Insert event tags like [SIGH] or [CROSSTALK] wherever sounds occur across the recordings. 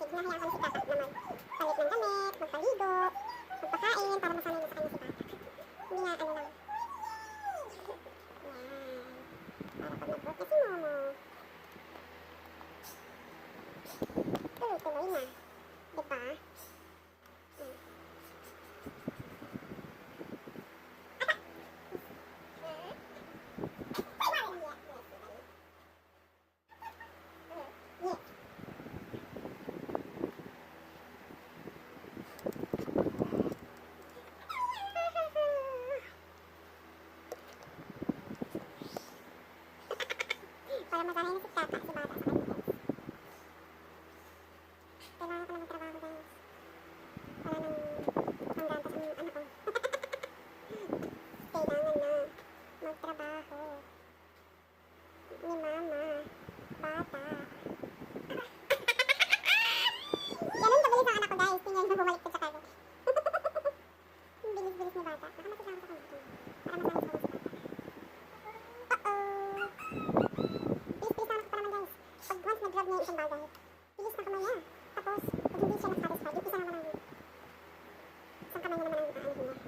Gracias. Dahil si Tata, si Bata sa kanya guys. Kailangan ko na magtrabaho guys. Wala nang pangganto sa mga ano ko. [LAUGHS] Kailangan na magtrabaho. Ni Mama. Yung isang bagay. Bilis na kamay niya. Tapos, pag hindi siya na-satisfied, yung isa naman ang... Isang kamay niya naman ang aanhin niya.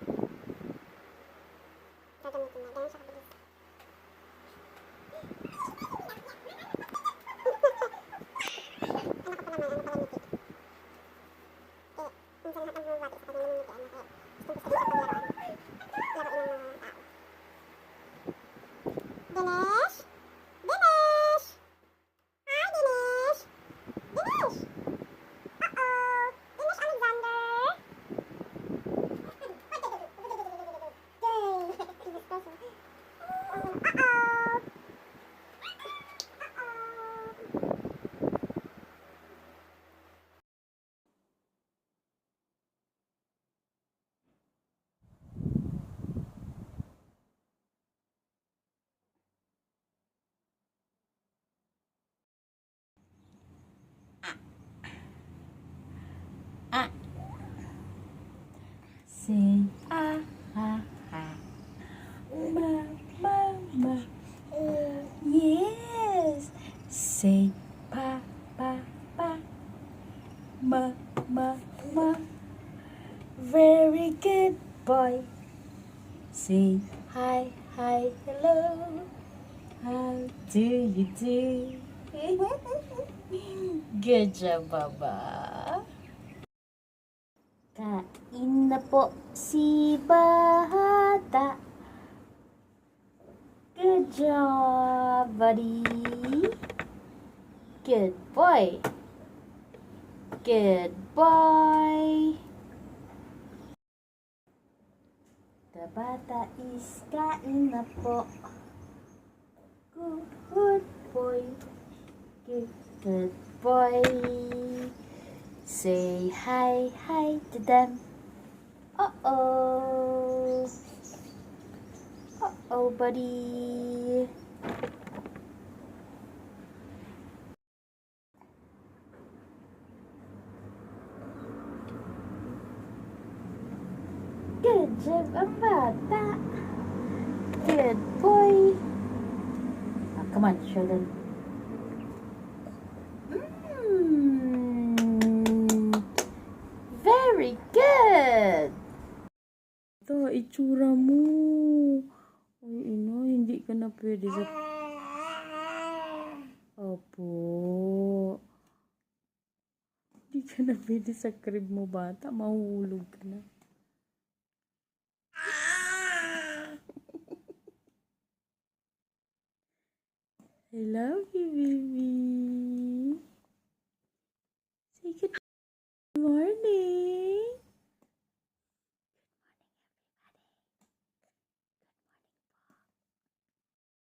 Say ah. Ma ma ma. Very good boy. Say hi hi hello. How do you do? [LAUGHS] Good job, Baba. Kain na po si Bata. Good job, buddy. Good boy. Good boy. The bata is kain na po. Good, good boy. Good, good boy. Say hi, hi to them. Uh oh. Uh oh, buddy. Job, ang bata. Good boy. Ah, come on. Ito, itsura mo. Ay, ino, hindi ka na pwede sa... Opo. Hindi ka na pwede sa crib mo, bata. Mahuhulog ka na. I love you, baby. Say good morning.